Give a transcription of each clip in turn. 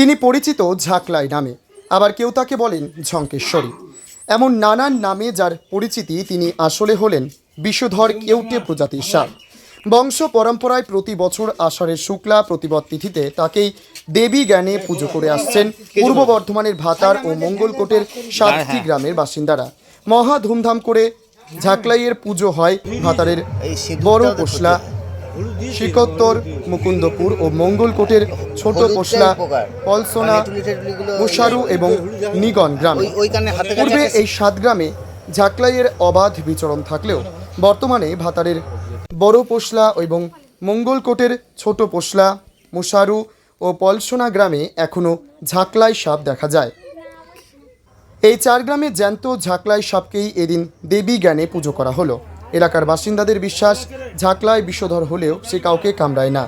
তিনি পরিচিত ঝাকলাই নামে, আবার কেউ তাকে বলেন ঝঙ্কেশ্বরী। এমন নানান নামে যার পরিচিতি তিনি আসলে হলেন বিষধর কেউটে প্রজাতির সাপ বংশ পরম্পরায় প্রতি বছর আষাঢ়ের শুক্লা প্রতিবদ তিথিতে তাকেই দেবী জ্ঞানে পুজো করে আসছেন পূর্ব বর্ধমানের ভাতার ও মঙ্গলকোটের সাতটি গ্রামের বাসিন্দারা। মহা ধুমধাম করে ঝাকলাইয়ের পুজো হয় ভাতারের বড় পোশলা শিকোত্তর মুকুন্দপুর ও মঙ্গলকোটের ছোট পোশলা পলসোনা মুশারু এবং নিগন গ্রামে। পূর্বে এই সাত গ্রামে ঝাকলাইয়ের অবাধ বিচরণ থাকলেও বর্তমানে ভাতারের বড় পোশলা এবং মঙ্গলকোটের ছোট পোশলা মুশারু ও পলসোনা গ্রামে এখনও ঝাকলাই সাপ দেখা যায়। এই চার গ্রামে জ্যান্ত ঝাকলাই সাপকেই এদিন দেবী জ্ঞানে পুজো করা হলো। এলাকার বাসিন্দাদের বিশ্বাস ঝাকলাই বিষধর হলেও সে কাউকে কামড়ায় না।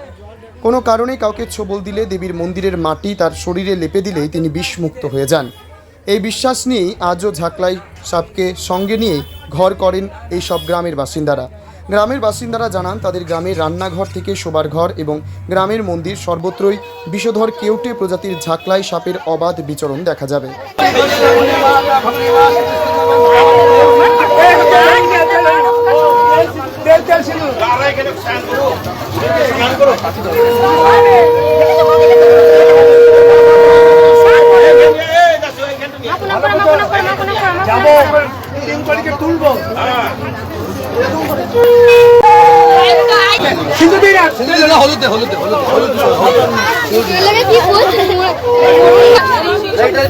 কোনো কারণে কাউকে ছোবল দিলে দেবীর মন্দিরের মাটি তার শরীরে লেপে দিলেই তিনি বিষমুক্ত হয়ে যান। এই বিশ্বাস নিয়েই আজও ঝাঁকলাই সাপকে সঙ্গে নিয়ে ঘর করেন এই সব গ্রামের বাসিন্দারা। গ্রামের বাসিন্দারা জানান, তাদের গ্রামের রান্নাঘর থেকে শোবার ঘর এবং গ্রামের মন্দির সর্বত্রই বিষধর কেউটে প্রজাতির ঝাঁকলাই সাপের অবাধ বিচরণ দেখা যাবে।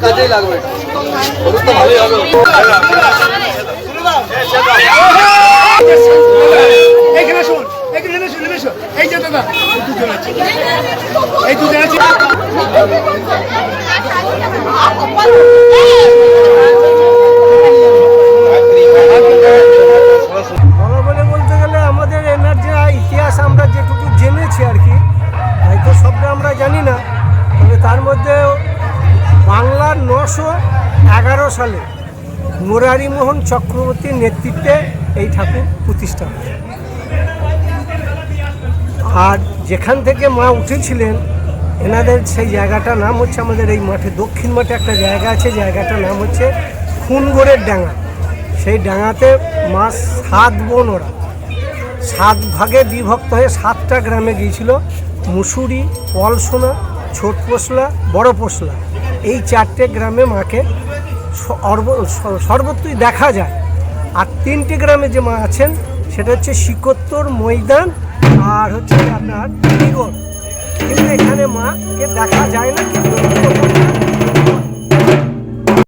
কাজেই লাগবে এখানে শোন শোন এই যে দাদা দুজন আছে। এই দুজন আছে। বলতে গেলে আমাদের এনার যে ইতিহাস আমরা যেটুকু জেনেছি আর কি হয়তো সবটা আমরা জানি না। তবে তার মধ্যে বাংলার নশো এগারো সালে মুরারিমোহন চক্রবর্তীর নেতৃত্বে এই ঠাকুর প্রতিষ্ঠা হয়। আর যেখান থেকে মা উঠেছিলেন, এনাদের সেই জায়গাটার নাম হচ্ছে আমাদের এই মাঠে, দক্ষিণ মাঠে একটা জায়গা আছে, জায়গাটার নাম হচ্ছে খুনগড়ের ডাঙা। সেই ডাঙাতে মা সাত বোন ওরা। সাত ভাগে বিভক্ত হয়ে সাতটা গ্রামে গিয়েছিল, মুসুরি, পলসোনা, ছোট পোসলা বড় পোসলা এই চারটে গ্রামে মাকে সর্বত্রই দেখা যায়। আর তিনটে গ্রামে যে মা আছেন, সেটা হচ্ছে শিকোত্তর ময়দান আর হচ্ছে আপনার কিন্তু এখানে মাকে দেখা যায় না কিন্তু